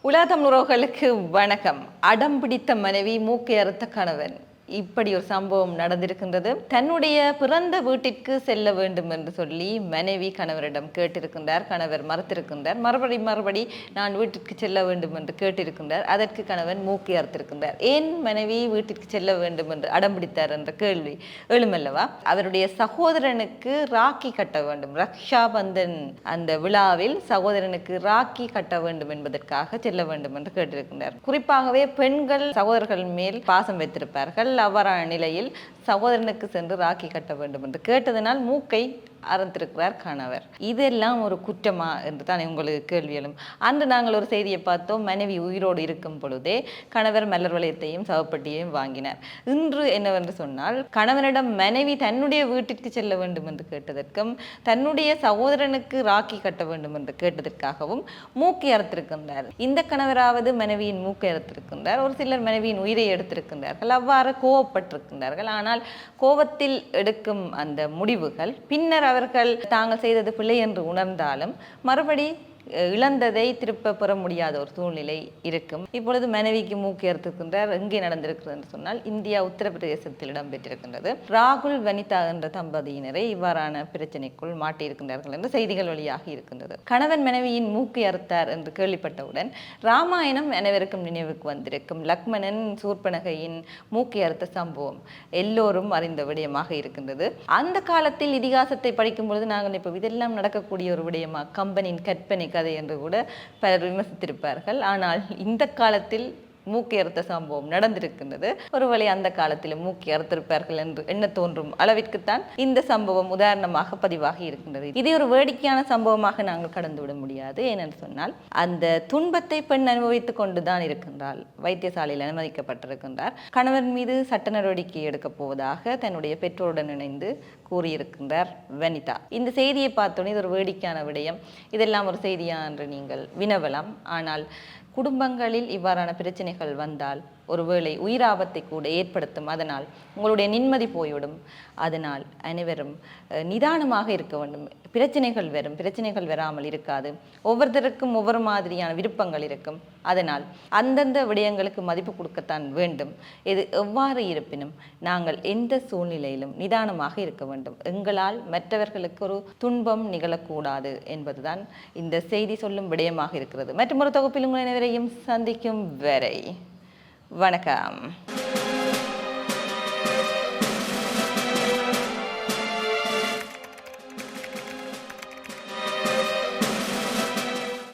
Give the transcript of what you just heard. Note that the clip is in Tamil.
உலகம் உறவுகளுக்கு வணக்கம். அடம் பிடித்த மனைவி மூக்கை அறுத்த கணவன். இப்படி ஒரு சம்பவம் நடந்திருக்கின்றது. தன்னுடைய பிறந்த வீட்டிற்கு செல்ல வேண்டும் என்று சொல்லி மனைவி கணவரிடம் கேட்டிருக்கின்றார். கணவர் மறுத்திருக்கின்றார். மறுபடி மறுபடி நான் வீட்டிற்கு செல்ல வேண்டும் என்று கேட்டிருக்கின்றார். அதற்கு கணவன் மூக்கி அறுத்திருக்கின்றார். ஏன் மனைவி வீட்டிற்கு செல்ல வேண்டும் என்று அடம் பிடித்தார் என்ற கேள்வி எழுமல்லவா? அவருடைய சகோதரனுக்கு ராக்கி கட்ட வேண்டும். ரக்ஷா பந்தன் அந்த விழாவில் சகோதரனுக்கு ராக்கி கட்ட வேண்டும் என்பதற்காக செல்ல வேண்டும் என்று கேட்டிருக்கின்றார். குறிப்பாகவே பெண்கள் சகோதரர்கள் மேல் பாசம் வைத்திருப்பார்கள். அவ்வாறான நிலையில் சகோதரனுக்கு சென்று ராக்கி கட்ட வேண்டும் என்று கேட்டதனால் மூக்கை அறந்திருக்கிறார் கணவர். இதெல்லாம் ஒரு குற்றமா என்று தான் உங்களுக்கு கேள்வி எழும். அன்று நாங்கள் ஒரு செய்தியை பார்த்தோம். மனைவி உயிரோடு இருக்கும் பொழுதே கணவர் மலர் வளையத்தையும் சவப்பட்டியையும் வாங்கினார். இன்று என்னவென்று சொன்னால் கணவனிடம் மனைவி தன்னுடைய வீட்டிற்கு செல்ல வேண்டும் என்று கேட்டதற்கும் தன்னுடைய சகோதரனுக்கு ராக்கி கட்ட வேண்டும் என்று கேட்டதற்காகவும் மூக்கை அறுத்திருக்கின்றார். இந்த கணவராவது மனைவியின் மூக்கை அறுத்திருக்கின்றார். ஒரு சிலர் மனைவியின் உயிரை எடுத்திருக்கின்றார்கள். அவ்வாறு கோவப்பட்டிருக்கின்றார்கள். ஆனால் கோபத்தில் எடுக்கும் அந்த முடிவுகள் பின்னர் அவர்கள் தாங்கள் செய்தது பிழை என்று உணர்ந்தாலும் மறுபடி இழந்ததை திருப்ப பெற முடியாத ஒரு சூழ்நிலை இருக்கும். இப்பொழுது மனைவிக்கு மூக்கு ஏற்றிருக்கின்றார் எங்கே நடந்திருக்கிறது என்று சொன்னால் இந்தியா உத்தரப்பிரதேசத்தில் இடம்பெற்றிருக்கின்றது. ராகுல் வனிதா என்ற தம்பதியினரை இவ்வாறான பிரச்சனைக்குள் மாட்டியிருக்கின்றார்கள் என்று செய்திகள் வழியாக இருக்கின்றது. கணவன் மனைவியின் மூக்கு அறுத்தார் என்று கேள்விப்பட்டவுடன் ராமாயணம் அனைவருக்கும் நினைவுக்கு வந்திருக்கும் லக்மணன் சூர்பனகையின் மூக்கு அறுத்த சம்பவம் எல்லோரும் அறிந்த விடயமாக இருக்கின்றது. அந்த காலத்தில் இதிகாசத்தை படிக்கும் பொழுது நாங்கள் இப்போ இதெல்லாம் நடக்கக்கூடிய ஒரு விடயமா? கம்பனின் கற்பனை கதை என்று கூட பலர் விமர்சித்திருப்பார்கள். ஆனால் இந்த காலத்தில் மூக்கை அறுத்த சம்பவம் நடந்திருக்கின்றது. ஒருவேளை அந்த காலத்தில் மூக்கை அறுத்திருப்பார்கள் என்று என்ன தோன்றும் அளவிற்குத்தான் இந்த சம்பவம் உதாரணமாக பதிவாகி இருக்கின்றது. இதை ஒரு வேடிக்கையான சம்பவமாக நாங்கள் கடந்து விட முடியாது. ஏனென்று சொன்னால் அந்த துன்பத்தை பெண் அனுபவித்துக் கொண்டுதான் இருக்கின்றாள். வைத்தியசாலையில் அனுமதிக்கப்பட்டிருக்கின்றார். கணவன் மீது சட்ட நடவடிக்கை எடுக்கப் போவதாக தன்னுடைய பெற்றோருடன் இணைந்து கூறியிருக்கின்றார் வனிதா. இந்த செய்தியை பார்த்தோன்னே இது ஒரு வேடிக்கையான விடயம். இதெல்லாம் ஒரு செய்தியா என்று நீங்கள் வினவலாம். ஆனால் குடும்பங்களில் இவ்வாறான பிரச்சனை பிரச்சனைகள் வந்தால் ஒருவேளை உயிராபத்தை கூட ஏற்படுத்தும். அதனால் உங்களுடைய நிம்மதி போய்விடும். அதனால் அனைவரும் நிதானமாக இருக்க வேண்டும். பிரச்சனைகள் வரும். பிரச்சனைகள் வராமல் இருக்காது. ஒவ்வொருத்தருக்கும் ஒவ்வொரு மாதிரியான விருப்பங்கள் இருக்கும். அதனால் அந்தந்த விடயங்களுக்கு மதிப்பு கொடுக்கத்தான் வேண்டும். இது எவ்வாறு இருப்பினும் நாங்கள் எந்த சூழ்நிலையிலும் நிதானமாக இருக்க வேண்டும். எங்களால் மற்றவர்களுக்கு ஒரு துன்பம் நிகழக்கூடாது என்பதுதான் இந்த செய்தி சொல்லும் விடயமாக இருக்கிறது. மற்றும் ஒரு தொகுப்பில் உங்கள் அனைவரையும் சந்திக்கும் வரை வணக்கம்.